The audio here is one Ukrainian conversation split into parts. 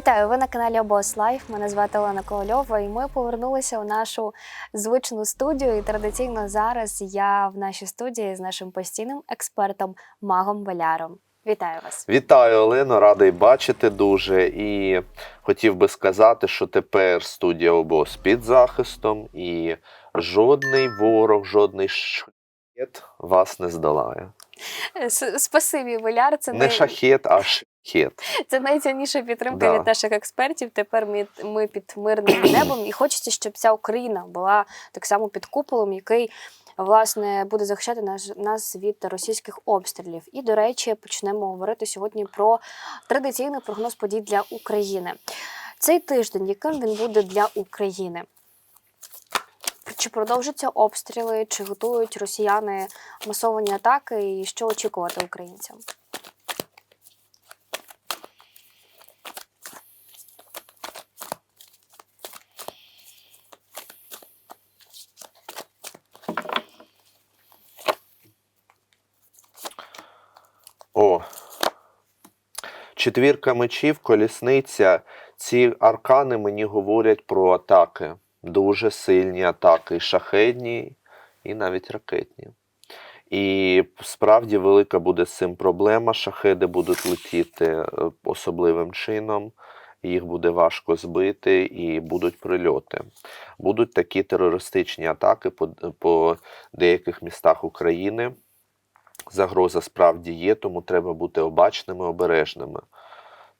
Вітаю! Ви на каналі Обос Лайф. Мене звати Олена Ковальова, і ми повернулися у нашу звичну студію. І традиційно зараз я в нашій студії з нашим постійним експертом Магом Валяром. Вітаю вас! Вітаю, Олено, радий бачити дуже. І хотів би сказати, що тепер студія ОБОС під захистом, і жодний ворог, жодний шахет вас не здолає. Спасибі, Валяр. Це Не най... шахет, а шахет. це найцінніша підтримка Да. від наших експертів. Тепер ми, ми під мирним небом, і хочеться, щоб вся Україна була так само під куполом, який власне буде захищати нас, нас від російських обстрілів. І до речі, почнемо говорити сьогодні про традиційний прогноз подій для України. Цей тиждень, яким він буде для України? Чи продовжаться обстріли, чи готують росіяни масовані атаки, і що очікувати українцям? О. Четвірка мечів, колісниця. Ці аркани мені говорять про атаки. Дуже сильні атаки, шахедні, і навіть ракетні. І справді велика буде з цим проблема. Шахеди будуть летіти е, особливим чином, їх буде важко збити і будуть прильоти. Будуть такі терористичні атаки по, по деяких містах України. Загроза справді є, тому треба бути обачними, обережними.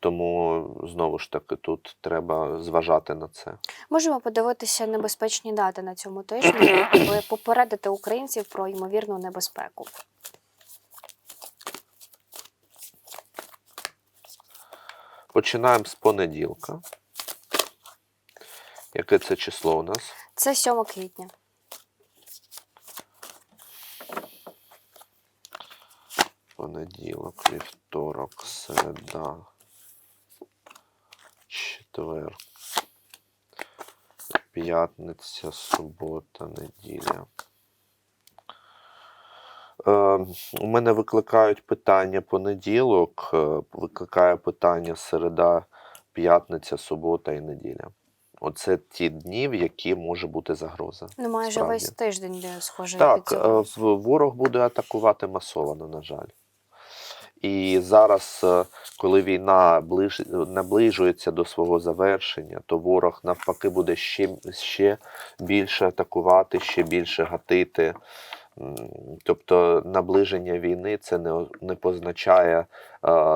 Тому знову ж таки тут треба зважати на це. Можемо подивитися небезпечні дати на цьому тижні, аби попередити українців про ймовірну небезпеку. Починаємо з понеділка. Яке це число у нас? Це 7 квітня. Понеділок, вівторок, середа, четвер, п'ятниця, субота, неділя. Е, у мене викликають питання понеділок, е, викликає питання середа, п'ятниця, субота і неділя. Оце ті дні, в які може бути загроза. Ну, майже Справді. весь тиждень де схоже Так, е, ворог буде атакувати масовано, на жаль. І зараз, е, коли війна ближ... наближується до свого завершення, то ворог навпаки буде ще, ще більше атакувати, ще більше гатити. Тобто наближення війни це не, не позначає е,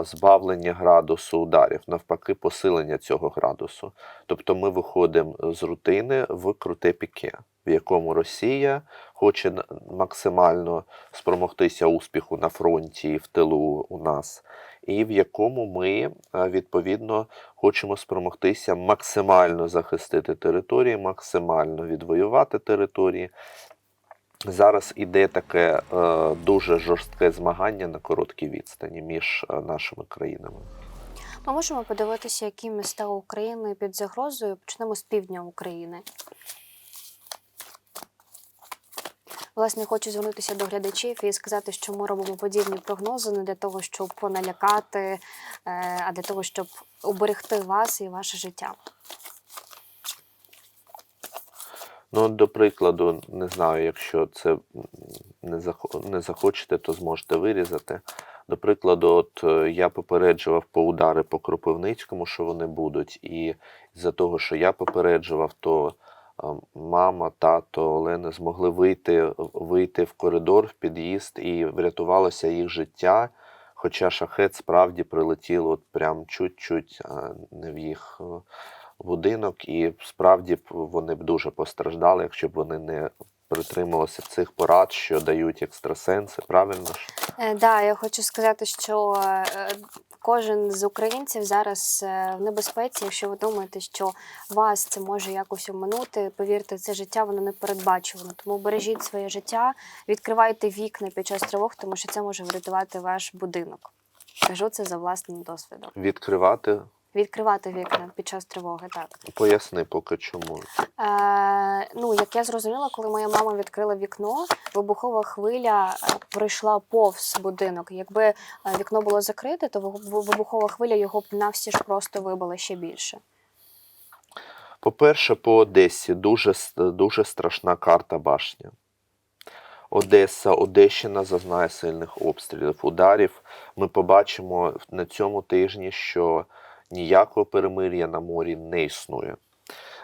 збавлення градусу ударів, навпаки, посилення цього градусу. Тобто ми виходимо з рутини в круте піке, в якому Росія хоче максимально спромогтися успіху на фронті і в тилу у нас, і в якому ми відповідно хочемо спромогтися максимально захистити території, максимально відвоювати території. Зараз іде таке е, дуже жорстке змагання на короткій відстані між е, нашими країнами. Ми можемо подивитися, які міста України під загрозою. Почнемо з півдня України. Власне, хочу звернутися до глядачів і сказати, що ми робимо подібні прогнози не для того, щоб поналякати, е, а для того, щоб уберегти вас і ваше життя. Ну, до прикладу, не знаю, якщо це не, захо- не захочете, то зможете вирізати. До прикладу, от е, я попереджував по удари по Кропивницькому, що вони будуть, і з-за того, що я попереджував, то е, мама, тато Олени змогли вийти, вийти в коридор, в під'їзд, і врятувалося їх життя. Хоча шахет справді прилетів от прям чуть-чуть не в їх е, будинок, і справді вони б дуже постраждали, якщо б вони не притрималися цих порад, що дають екстрасенси. Правильно ж? Е, Да, я хочу сказати, що е, кожен з українців зараз е, в небезпеці. Якщо ви думаєте, що вас це може якось оминути, повірте, це життя воно не передбачувано. Тому бережіть своє життя, відкривайте вікна під час тривог, тому що це може врятувати ваш будинок. Кажу це за власним досвідом. Відкривати відкривати вікна під час тривоги. Так Поясни поки чому. е, ну як я зрозуміла, коли моя мама відкрила вікно, вибухова хвиля е, пройшла повз будинок. Якби е, вікно було закрите, то вибухова хвиля його б навсі ж просто вибила ще більше. По-перше, по Одесі дуже, дуже страшна карта башня. Одеса, Одещина зазнає сильних обстрілів, ударів. Ми побачимо на цьому тижні, що ніякого перемир'я на морі не існує.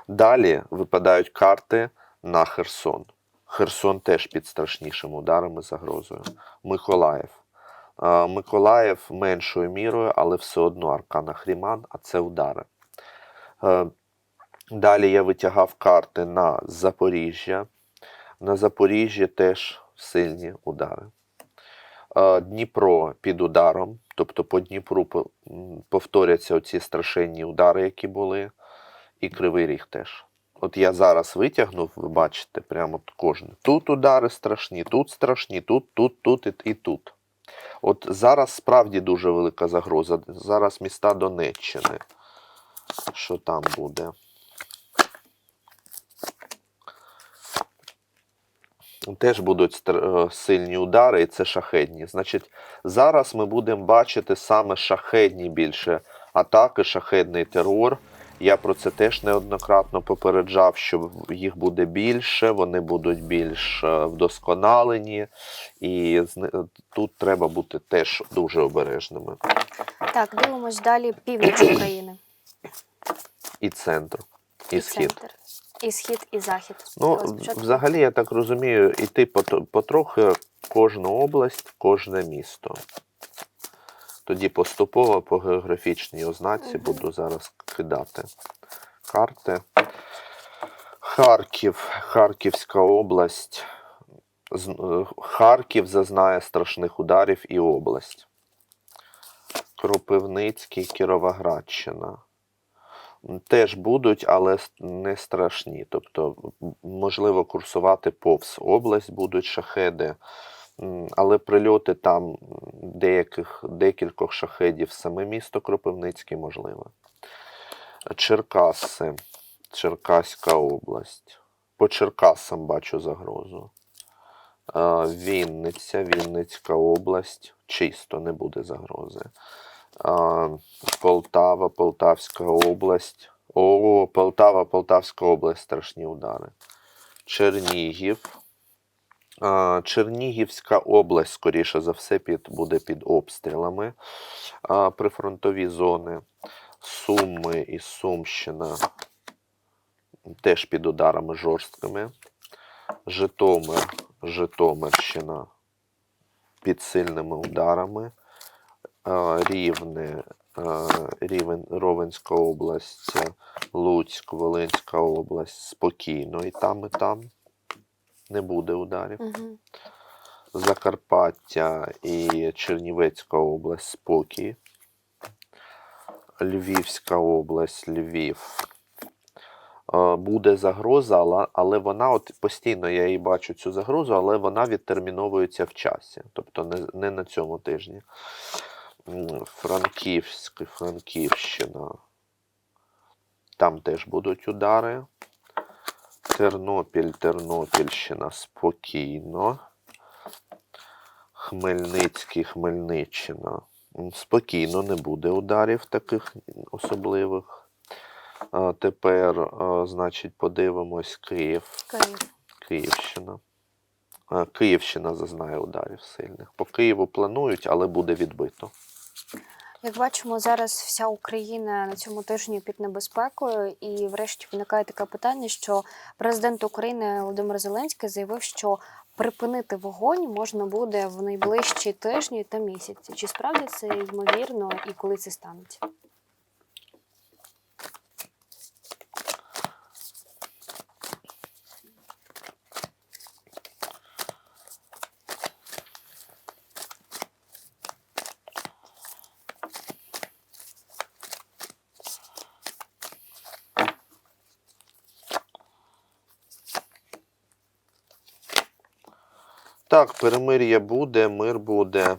Далі випадають карти на Херсон. Херсон теж під страшнішими ударами загрозою. Миколаїв. Е, Миколаїв меншою мірою, але все одно Аркана Хріман, а це удари. Е, Далі я витягав карти на Запоріжжя. На Запоріжжі теж сильні удари. Дніпро під ударом, тобто по Дніпру повторяться оці страшенні удари, які були, і Кривий Ріг теж. От я зараз витягнув, ви бачите, прямо кожен. Тут удари страшні, тут страшні, тут, тут, тут і, і тут. От зараз справді дуже велика загроза. Зараз міста Донеччини. Що там буде? Теж будуть е, сильні удари, і це шахедні. Значить, зараз ми будемо бачити саме шахедні більше атаки, шахедний терор. Я про це теж неоднократно попереджав, що їх буде більше, вони будуть більш е, вдосконалені, і тут треба бути теж дуже обережними. Так, дивимось далі північ України. І центр, і, схід. центр. І схід, і захід. Ну, взагалі, я так розумію, пот- потрохи кожну область, кожне місто. Тоді поступово по географічній ознаці Мгм. буду зараз кидати карти. Харків, Харківська область. Харків зазнає страшних ударів і область. Кропивницький, Кіровоградщина. Теж будуть, але не страшні. Тобто, можливо, курсувати повз область будуть шахеди, але прильоти там деяких, декількох шахедів саме місто Кропивницький можливо. Черкаси, Черкаська область. По Черкасам бачу загрозу. Вінниця, Вінницька область. Чисто не буде загрози. Полтава, Полтавська область. О, Полтава, Полтавська область, страшні удари. Чернігів. Чернігівська область, скоріше за все, під, буде під обстрілами. Прифронтові зони. Суми і Сумщина теж під ударами жорсткими. Житомир, Житомирщина під сильними ударами. Рівне, е, Рівен, Ровенська область, Луцьк, Волинська область спокійно і там, і там не буде ударів. Мгм. Закарпаття і Чернівецька область спокій. Львівська область, Львів. Буде загроза, але, але вона от постійно я її бачу цю загрозу, але вона відтерміновується в часі, тобто не, не на цьому тижні. Франківськ, Франківщина. Там теж будуть удари. Тернопіль, Тернопільщина спокійно. Хмельницький, Хмельниччина. Спокійно не буде ударів таких особливих. А, Тепер, а, значить, подивимось Київ, Київ. Київщина. А, Київщина зазнає ударів сильних. По Києву планують, але буде відбито. Як бачимо, зараз вся Україна на цьому тижні під небезпекою, і врешті виникає таке питання, що президент України Володимир Зеленський заявив, що припинити вогонь можна буде в найближчі тижні та місяці. Чи справді це ймовірно і коли це станеться? Так, перемир'я буде, мир буде.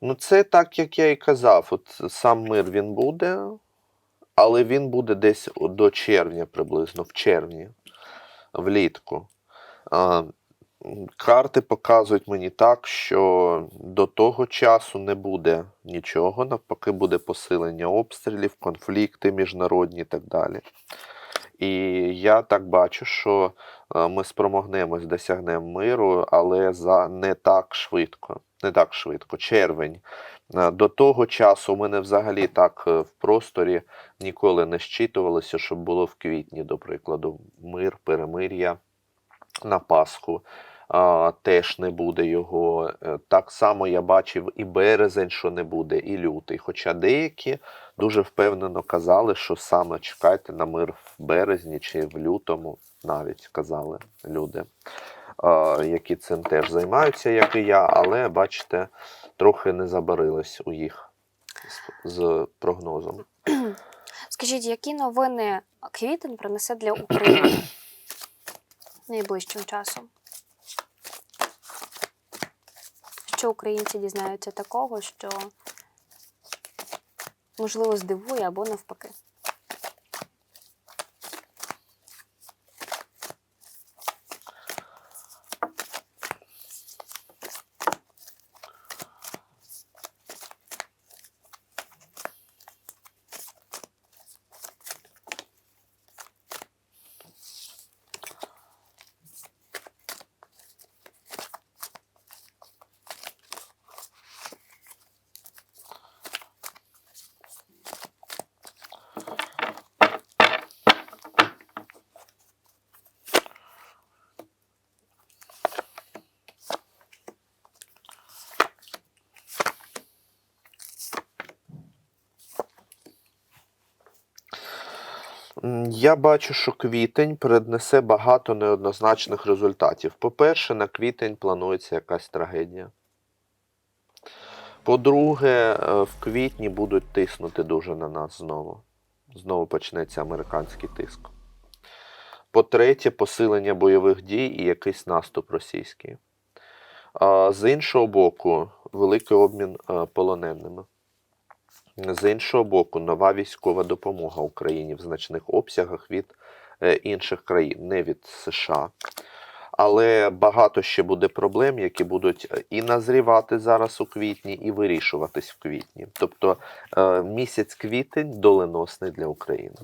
Ну, це так, як я і казав. От сам мир він буде, але він буде десь до червня приблизно, в червні, влітку. Карти показують мені так, що до того часу не буде нічого, навпаки, буде посилення обстрілів, конфлікти міжнародні і так далі. І я так бачу, що е, ми спромогнемось, досягнемо миру, але за не так швидко. Не так швидко. Червень. Е, До того часу у мене взагалі так е, в просторі ніколи не щитувалося, щоб було в квітні, до прикладу, мир, перемир'я на Пасху. Теж не буде його. Е, Так само я бачив і березень, що не буде, і лютий. Хоча деякі дуже впевнено казали, що саме чекайте на мир в березні чи в лютому, навіть казали люди, які цим теж займаються, як і я, але бачите, трохи не забарилось у їх з прогнозом. Скажіть, які новини квітень принесе для України найближчим часом? Що українці дізнаються такого, що можливо здивує або навпаки? Я бачу, що квітень переднесе багато неоднозначних результатів. По-перше, на квітень планується якась трагедія. По-друге, е, в квітні будуть тиснути дуже на нас знову. Знову почнеться американський тиск. По-третє, посилення бойових дій і якийсь наступ російський. З іншого боку, великий обмін е, полоненими. З іншого боку, нова військова допомога Україні в значних обсягах від е, інших країн, не від США. Але багато ще буде проблем, які будуть е, і назрівати зараз у квітні, і вирішуватись в квітні. Тобто е, місяць квітень доленосний для України.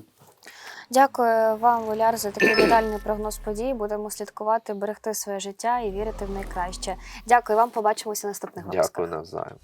Дякую вам, Воляр, за такий детальний прогноз подій. Будемо слідкувати, берегти своє життя і вірити в найкраще. Дякую вам. Побачимося в наступних випусках. Дякую навзаєм.